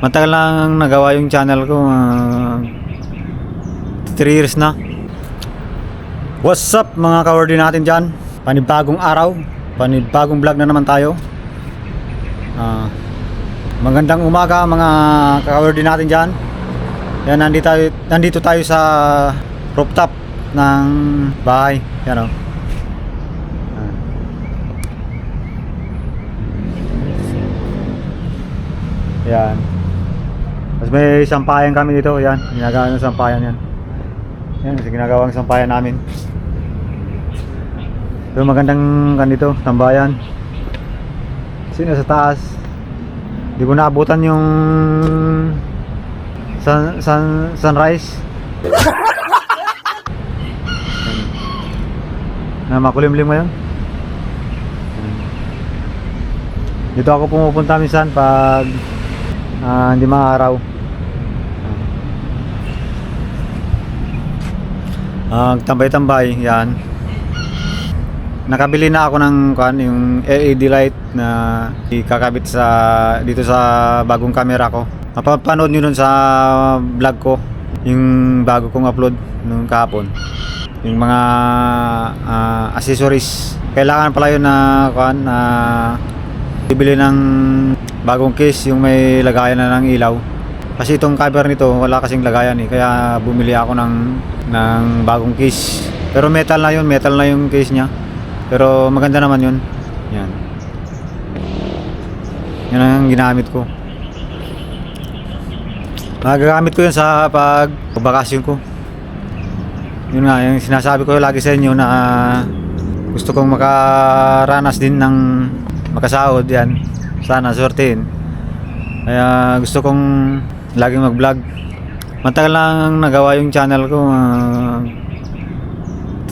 Matagal lang nagawa yung channel ko. 3 years na. What's up mga kawardi natin dyan? Panibagong araw. Panibagong vlog na naman tayo. Ah, magandang umaga mga kawardi natin dyan. Yan, nandito tayo, nandito tayo sa rooftop ng bahay. Yan o. Ah. Yan. Tapos may sampayan kami dito. Yan. Ginagawa ng sampayan yan. Yan. Kasi ginagawang sampayan namin. Pero magandang ganito. Tambayan. Sino sa taas? Hindi ko naabutan yung sun, sun, sunrise. na makulimlim ngayon. Dito ako pumupunta minsan pag ah, hindi maaraw. Ah, tambay-tambay, yan. Nakabili na ako ng kan yung LED light na ikakabit sa dito sa bagong camera ko. Mapapanood niyo dun sa vlog ko yung bago kong upload nung kahapon. Yung mga ah, accessories. Kailangan pala yun na kan na bibili ng bagong case yung may lagayan na ng ilaw. Kasi itong cover nito wala kasing lagayan eh. Kaya bumili ako ng ng bagong case. Pero metal na yun, metal na yung case niya. Pero maganda naman yun. Yan. Yan ang ginamit ko. Magagamit ko yun sa pag bakasyon ko. Yun nga, yung sinasabi ko lagi sa inyo na gusto kong makaranas din ng makasahod yan. Sana swertein. Kaya gusto kong laging mag-vlog. Matagal lang nagawa yung channel ko.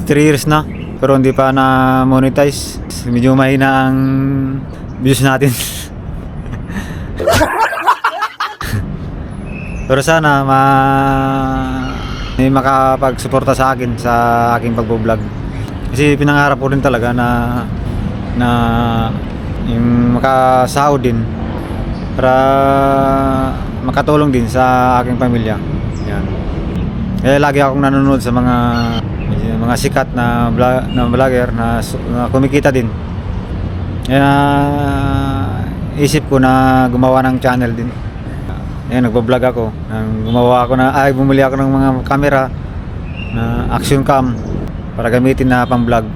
3 years na. Pero hindi pa na monetize. Medyo mahina ang views natin. Pero sana ma may makapagsuporta sa akin sa aking pagbo-vlog. Kasi pinangarap ko rin talaga na na yung makasahod din para makatulong din sa aking pamilya. Yan. Kaya lagi akong nanonood sa mga mga sikat na vlog, na vlogger na, na kumikita din. Kaya isip ko na gumawa ng channel din. Ayan, nagbablog ako. Gumawa ako na, ay, bumili ako ng mga camera na action cam para gamitin na pang vlog.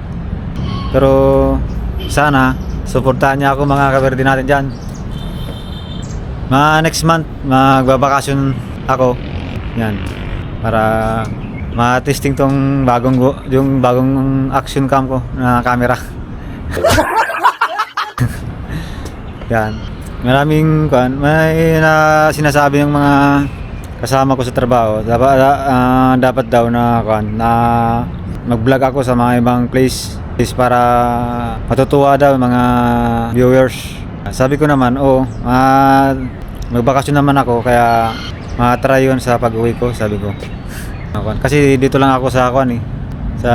Pero sana, suportahan niya ako mga kaberde natin dyan. Mga next month, magbabakasyon ako. Yan. Para ma-testing tong bagong yung bagong action cam ko na camera. Yan. Maraming kan, may na sinasabi ng mga kasama ko sa trabaho. Dapat ah, dapat daw na kan na mag-vlog ako sa mga ibang place is para matutuwa daw mga viewers. Sabi ko naman, oo, ah, magbakasyon naman ako kaya ma-try yun sa pag-uwi ko, sabi ko. Kasi dito lang ako sa ako eh. Sa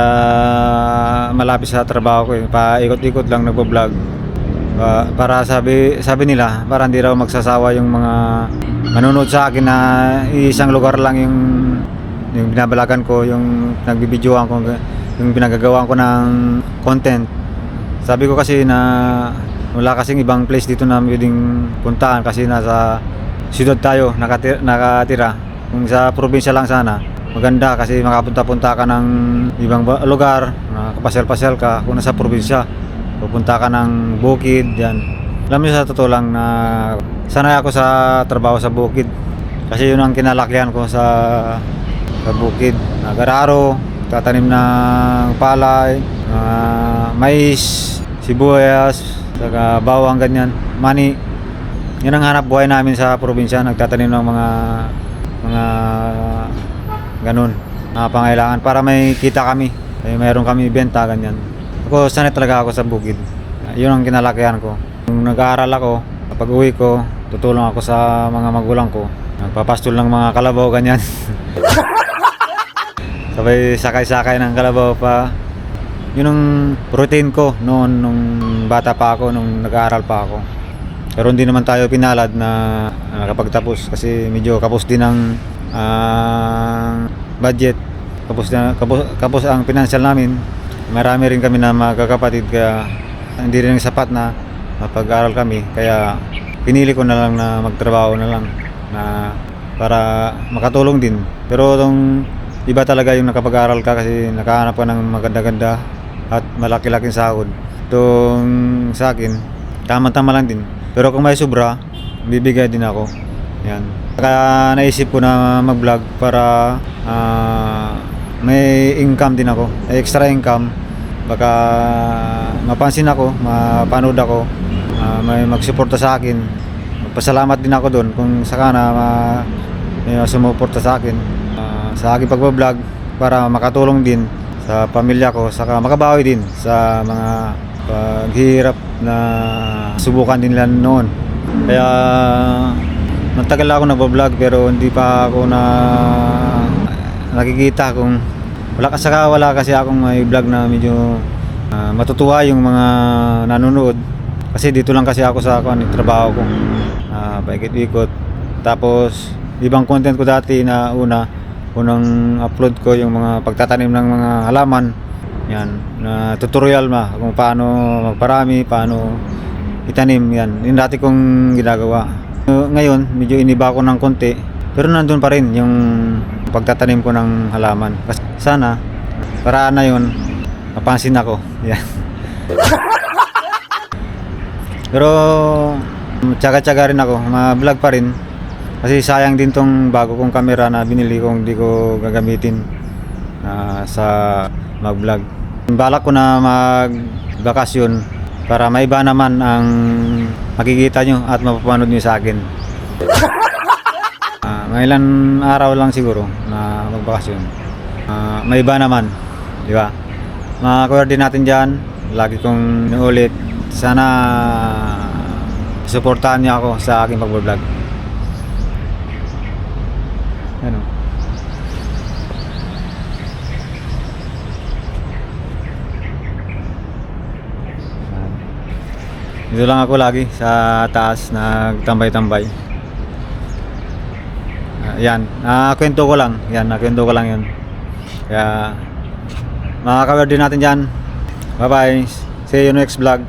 malapit sa trabaho ko eh. Paikot-ikot lang nagbo-vlog. Pa- para sabi sabi nila para hindi raw magsasawa yung mga manonood sa akin na isang lugar lang yung yung binabalagan ko, yung nagbibidyoan ko, yung pinagagawa ko ng content. Sabi ko kasi na wala kasing ibang place dito na pwedeng puntahan kasi nasa siyudad tayo nakatira, nakatira. Kung sa probinsya lang sana, maganda kasi makapunta-punta ka ng ibang ba- lugar, nakapasyal-pasyal ka kung nasa probinsya. Pupunta ka ng bukid, yan. Alam niyo sa totoo lang na sanay ako sa trabaho sa bukid. Kasi yun ang kinalakihan ko sa sa bukid. Nagararo, tatanim ng palay, mga mais, sibuyas, saka bawang ganyan, mani. Yun ang hanap buhay namin sa probinsya, nagtatanim ng mga mga ganun na pangailangan para may kita kami. May mayroon kami benta ganyan. Ako sanay talaga ako sa bukid. Yun ang kinalakihan ko. Nung nag-aaral ako, kapag uwi ko, tutulong ako sa mga magulang ko. Nagpapastol ng mga kalabaw ganyan. Sabay sakay-sakay ng kalabaw pa. Yun ang routine ko noon nung bata pa ako, nung nag-aaral pa ako. Pero hindi naman tayo pinalad na uh, nakapagtapos kasi medyo kapos din ang ah, budget. Kapos, na, kapos, kapos ang financial namin. Marami rin kami na magkakapatid kaya hindi rin sapat na mapag-aral kami. Kaya pinili ko na lang na magtrabaho na lang na para makatulong din. Pero itong iba talaga yung nakapag-aral ka kasi nakahanap ka ng maganda-ganda at malaki-laking sahod. Itong sa akin, tama-tama lang din. Pero kung may sobra, bibigay din ako. Yan. Kaya naisip ko na mag-vlog para ah, may income din ako. Extra income. Baka mapansin ako, mapanood ako, ah, may magsuporta sa akin. Pasalamat din ako doon kung sakana ma, may sumuporta sa akin. Ah, sa aking pagbablog para makatulong din sa pamilya ko saka makabawi din sa mga paghihirap na subukan din nila noon. Kaya matagal ako nagbablog pero hindi pa ako na nakikita kung wala kasi wala kasi akong may vlog na medyo ah, matutuwa yung mga nanonood. Kasi dito lang kasi ako sa kuan trabaho ko. Uh, paikot-ikot. Tapos ibang content ko dati na una unang upload ko yung mga pagtatanim ng mga halaman. Yan na tutorial ma kung paano magparami paano itanim yan. Yung dati kong ginagawa. Ngayon medyo iniba ko ng konti pero nandun pa rin yung pagtatanim ko ng halaman. Kasi sana para na yun. Mapansin ako yan. Pero tsaga-tsaga rin ako ma-vlog pa rin kasi sayang din tong bago kong camera na binili kong di ko gagamitin ah, sa mag-vlog. Balak ko na mag-bakasyon para maiba naman ang makikita nyo at mapapanood nyo sa akin. Ah, may ilan araw lang siguro na magbakasyon. Ah, maiba naman, di ba? Mga din natin dyan, lagi kong inuulit. Sana suportahan niyo ako sa aking pag-vlog. Ano? Dito lang ako lagi sa taas nagtambay-tambay. Ah, yan, nakakwento ko lang. Yan, nakakwento ko lang yun. Kaya makaka din natin dyan. Bye-bye. See you next vlog.